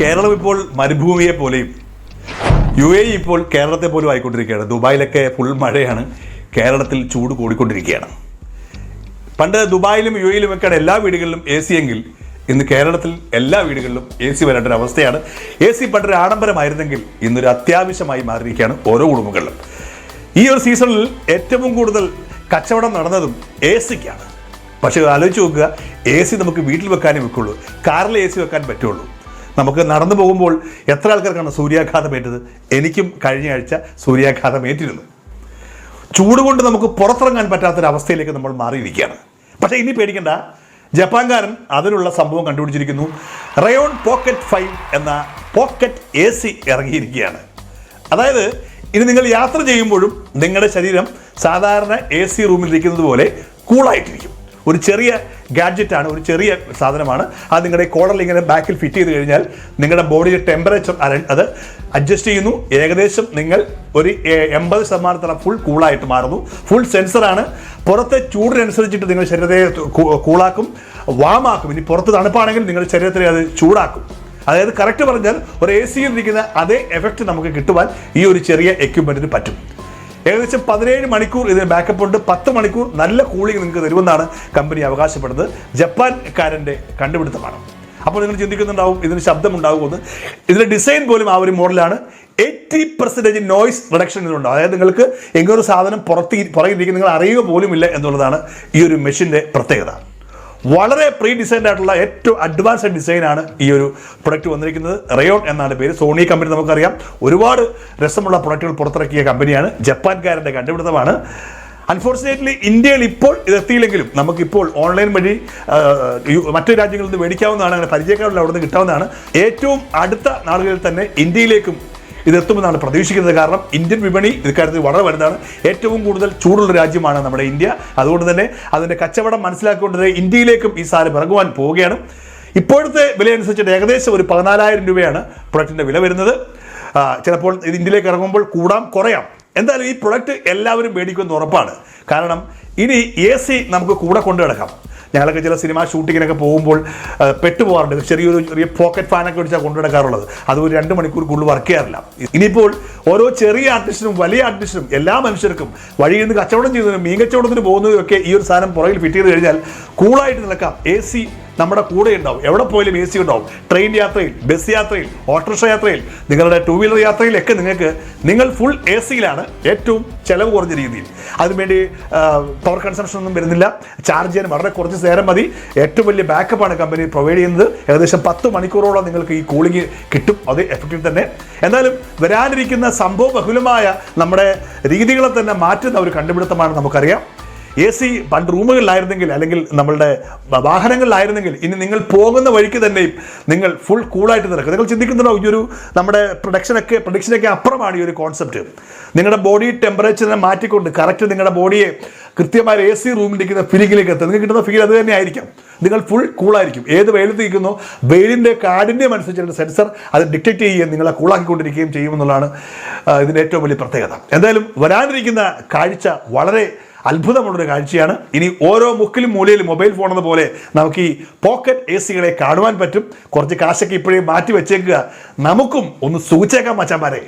കേരളം ഇപ്പോൾ മരുഭൂമിയെ പോലെയും U A ഇപ്പോൾ കേരളത്തെ പോലും ആയിക്കൊണ്ടിരിക്കുകയാണ്. ദുബായിലൊക്കെ ഫുൾ മഴയാണ്. കേരളത്തിൽ ചൂട് കൂടിക്കൊണ്ടിരിക്കുകയാണ്. പണ്ട് ദുബായിലും യു എയിലും ഒക്കെയാണ് എല്ലാ വീടുകളിലും എ സി എങ്കിൽ ഇന്ന് കേരളത്തിൽ എല്ലാ വീടുകളിലും എ സി വരേണ്ട അവസ്ഥയാണ്. എ സി പണ്ടൊരു ആഡംബരമായിരുന്നെങ്കിൽ ഇന്നൊരു അത്യാവശ്യമായി മാറിയിരിക്കുകയാണ് ഓരോ കുടുംബങ്ങളിലും. ഈ ഒരു സീസണിൽ ഏറ്റവും കൂടുതൽ കച്ചവടം നടന്നതും എ സിക്കാണ് പക്ഷേ ആലോചിച്ച് നോക്കുക എ സി നമുക്ക് വീട്ടിൽ വെക്കാനേ വെക്കുള്ളൂ. കാറിൽ എ സി വെക്കാൻ പറ്റുള്ളൂ. നമുക്ക് നടന്നു പോകുമ്പോൾ എത്ര ആൾക്കാർക്കാണ് സൂര്യാഘാതം ഏറ്റത്? എനിക്കും കഴിഞ്ഞ ആഴ്ച സൂര്യാഘാതം ഏറ്റിരുന്നു. ചൂട് കൊണ്ട് നമുക്ക് പുറത്തിറങ്ങാൻ പറ്റാത്തൊരവസ്ഥയിലേക്ക് നമ്മൾ മാറിയിരിക്കുകയാണ്. പക്ഷേ ഇനി പേടിക്കണ്ട. ജപ്പാൻകാരൻ അതിനുള്ള സംഭവം കണ്ടുപിടിച്ചിരിക്കുന്നു. റയോൺ പോക്കറ്റ് ഫൈവ് എന്ന പോക്കറ്റ് എ സി ഇറങ്ങിയിരിക്കുകയാണ്. അതായത് ഇനി നിങ്ങൾ യാത്ര ചെയ്യുമ്പോഴും നിങ്ങളുടെ ശരീരം സാധാരണ എ സി റൂമിൽ ഇരിക്കുന്നത് പോലെ കൂളായിട്ടിരിക്കും. ഒരു ചെറിയ ഗാഡ്ജറ്റാണ് ഒരു ചെറിയ സാധനമാണ്. അത് നിങ്ങളുടെ കോളറിൽ ഇങ്ങനെ ബാക്കിൽ ഫിറ്റ് ചെയ്ത് കഴിഞ്ഞാൽ നിങ്ങളുടെ ബോഡിയുടെ ടെമ്പറേച്ചർ അത് അഡ്ജസ്റ്റ് ചെയ്യുന്നു. ഏകദേശം നിങ്ങൾ ഒരു എൺപത് ശതമാനത്തോളം ഫുൾ കൂളായിട്ട് മാറുന്നു. ഫുൾ സെൻസറാണ് പുറത്തെ ചൂടിനനുസരിച്ചിട്ട് നിങ്ങളുടെ ശരീരത്തെ കൂളാക്കും വാമാക്കും ഇനി പുറത്ത് തണുപ്പാണെങ്കിൽ നിങ്ങളുടെ ശരീരത്തിനെ അത് ചൂടാക്കും. അതായത് കറക്റ്റ് പറഞ്ഞാൽ ഒരു എ സിയിൽ ഇരിക്കുന്ന അതേ എഫക്റ്റ് നമുക്ക് കിട്ടുവാൻ ഈ ഒരു ചെറിയ എക്യുപ്മെന്റിന് പറ്റും. ഏകദേശം പതിനേഴ് മണിക്കൂർ ഇതിന് ബാക്കപ്പ് ഉണ്ട്. പത്ത് മണിക്കൂർ നല്ല കൂളിംഗ് നിങ്ങൾക്ക് തരുമെന്നാണ് കമ്പനി അവകാശപ്പെടുന്നത്. ജപ്പാൻകാരന്റെ കണ്ടുപിടുത്തമാണ്. അപ്പോൾ നിങ്ങൾ ചിന്തിക്കുന്നുണ്ടാവും ഇതിന് ശബ്ദമുണ്ടാകുമെന്ന്. ഇതിന്റെ ഡിസൈൻ പോലും ആ ഒരു മോഡലാണ് എയ്റ്റി പെർസെന്റേജ് നോയ്സ് റിഡക്ഷൻ ഇതിലുണ്ടാവും അതായത് നിങ്ങൾക്ക് എങ്ങനൊരു സാധനം പുറത്ത് പുറകിരിക്കും നിങ്ങൾ അറിയുക പോലും ഇല്ല എന്നുള്ളതാണ് ഈ ഒരു മെഷീന്റെ പ്രത്യേകത. വളരെ പ്രീ ഡിസൈൻഡ് ആയിട്ടുള്ള ഏറ്റവും അഡ്വാൻസ്ഡ് ഡിസൈൻ ആണ് ഈ ഒരു പ്രൊഡക്റ്റ് വന്നിരിക്കുന്നത്. റയോൺ എന്നാണ് പേര്. സോണി കമ്പനി നമുക്കറിയാം. ഒരുപാട് രസമുള്ള പ്രൊഡക്റ്റുകൾ പുറത്തിറക്കിയ കമ്പനിയാണ് ജപ്പാൻകാരന്റെ കണ്ടുപിടുത്തമാണ്. അൺഫോർച്ചുനേറ്റ്ലി ഇന്ത്യയിൽ ഇപ്പോൾ ഇതെത്തിയില്ലെങ്കിലും നമുക്കിപ്പോൾ ഓൺലൈൻ വഴി മറ്റു രാജ്യങ്ങളിൽ നിന്ന് മേടിക്കാവുന്നതാണ്. അങ്ങനെ പരിചയക്കാരുള്ള അവിടെ നിന്ന് കിട്ടാവുന്നതാണ്. ഏറ്റവും അടുത്ത നാളുകളിൽ തന്നെ ഇന്ത്യയിലേക്കും ഇത് എത്തുമെന്നാണ് പ്രതീക്ഷിക്കുന്നത്. കാരണം ഇന്ത്യൻ വിപണി ഇക്കാര്യത്തിൽ വളരെ വലുതാണ്. ഏറ്റവും കൂടുതൽ ചൂടുള്ള രാജ്യമാണ് നമ്മുടെ ഇന്ത്യ. അതുകൊണ്ട് തന്നെ അതിന്റെ കച്ചവടം മനസ്സിലാക്കിക്കൊണ്ട് ഇന്ത്യയിലേക്കും ഈ സാധനം ഇറങ്ങുവാൻ പോവുകയാണ്. ഇപ്പോഴത്തെ വില അനുസരിച്ചിട്ട് ഏകദേശം ഒരു പതിനാലായിരം രൂപയാണ് പ്രൊഡക്റ്റിന്റെ വില വരുന്നത്. ചിലപ്പോൾ ഇത് ഇന്ത്യയിലേക്ക് ഇറങ്ങുമ്പോൾ കൂടാം കുറയാം. എന്തായാലും ഈ പ്രൊഡക്റ്റ് എല്ലാവരും മേടിക്കുമെന്ന് ഉറപ്പാണ്. കാരണം ഇനി എ സി നമുക്ക് കൂടെ കൊണ്ടു കിടക്കാം ഞങ്ങളൊക്കെ ചില സിനിമ ഷൂട്ടിങ്ങിനൊക്കെ പോകുമ്പോൾ പെട്ടു പെട്ടുപോകാറുണ്ട്. ചെറിയൊരു ചെറിയ പോക്കറ്റ് ഫാനൊക്കെ അടിച്ചാൽ കൊണ്ടുനടക്കാറുള്ളത്. അത് ഒരു രണ്ട് മണിക്കൂർ കൂടുതൽ വർക്ക് ചെയ്യാറില്ല. ഇനിയിപ്പോൾ ഓരോ ചെറിയ ആർട്ടിസ്റ്റിനും വലിയ ആർട്ടിസ്റ്റിനും എല്ലാ മനുഷ്യർക്കും വഴിയിൽ നിന്ന് കച്ചവടം ചെയ്യുന്നതിനും മീൻ കച്ചവടത്തിന് പോകുന്നതിനും ഒക്കെ ഈ ഒരു സാധനം പുറകിൽ ഫിറ്റ് ചെയ്ത് കഴിഞ്ഞാൽ കൂളായിട്ട് നിൽക്കാം എ സി നമ്മുടെ കൂടെ ഉണ്ടാവും. എവിടെ പോയാലും എ സി ഉണ്ടാവും. ട്രെയിൻ യാത്രയിൽ ബസ് യാത്രയിൽ ഓട്ടോറിക്ഷ യാത്രയിൽ നിങ്ങളുടെ ടൂ വീലർ യാത്രയിലൊക്കെ നിങ്ങൾക്ക് നിങ്ങൾ ഫുൾ എ സിയിലാണ് ഏറ്റവും ചെലവ് കുറഞ്ഞ രീതിയിൽ. അതിനുവേണ്ടി പവർ കൺസംഷൻ ഒന്നും വരുന്നില്ല. ചാർജ് ചെയ്യാൻ വളരെ കുറച്ച് നേരം മതി. ഏറ്റവും വലിയ ബാക്കപ്പാണ് കമ്പനി പ്രൊവൈഡ് ചെയ്യുന്നത്. ഏകദേശം പത്ത് മണിക്കൂറോളം നിങ്ങൾക്ക് ഈ കൂളിംഗ് കിട്ടും. അത് എഫക്റ്റീവ് തന്നെ. എന്നാലും വരാനിരിക്കുന്ന സംഭവ ബഹുലമായ നമ്മുടെ രീതികളെ തന്നെ മാറ്റുന്ന ഒരു കണ്ടുപിടുത്തമാണ് നമുക്കറിയാം. എ സി പണ്ട് റൂമുകളിലായിരുന്നെങ്കിൽ അല്ലെങ്കിൽ നമ്മളുടെ വാഹനങ്ങളിലായിരുന്നെങ്കിൽ ഇനി നിങ്ങൾ പോകുന്ന വഴിക്ക് തന്നെയും നിങ്ങൾ ഫുൾ കൂളായിട്ട് നിൽക്കുക. നിങ്ങൾ ചിന്തിക്കുന്നുണ്ടോ ഈ ഒരു നമ്മുടെ പ്രൊഡക്ഷനൊക്കെ പ്രൊഡക്ഷനൊക്കെ അപ്പുറമാണ് ഈ ഒരു കോൺസെപ്റ്റ് നിങ്ങളുടെ ബോഡി ടെമ്പറേച്ചറിനെ മാറ്റിക്കൊണ്ട് കറക്റ്റ് നിങ്ങളുടെ ബോഡിയെ കൃത്യമായ എ സി റൂമിലിരിക്കുന്ന ഫീലിങ്ങിലേക്ക് എത്തുക. നിങ്ങൾക്ക് കിട്ടുന്ന ഫീൽ അത് തന്നെ ആയിരിക്കും നിങ്ങൾ ഫുൾ കൂളായിരിക്കും ഏത് വെയിലത്ത് നിൽക്കുന്നോ വെയിലിന്റെ കാഠിന്യം അനുസരിച്ചുള്ള സെൻസർ അത് ഡിറ്റക്ട് ചെയ്യുകയും നിങ്ങളെ കൂളാക്കിക്കൊണ്ടിരിക്കുകയും ചെയ്യുമെന്നുള്ളതാണ് ഇതിന്റെ ഏറ്റവും വലിയ പ്രത്യേകത. എന്തായാലും വരാനിരിക്കുന്ന കാഴ്ച വളരെ അത്ഭുതമുള്ളൊരു കാഴ്ചയാണ്. ഇനി ഓരോ മുക്കിലും മൂലയിലും മൊബൈൽ ഫോൺ എന്ന പോലെ നമുക്ക് ഈ പോക്കറ്റ് എ സികളെ കാണുവാൻ പറ്റും. കുറച്ച് കാശൊക്കെ ഇപ്പോഴേ മാറ്റി വെച്ചേക്കുക. നമുക്കും ഒന്ന് സൂചിച്ചേക്കാൻ മച്ചാൻ പാരേ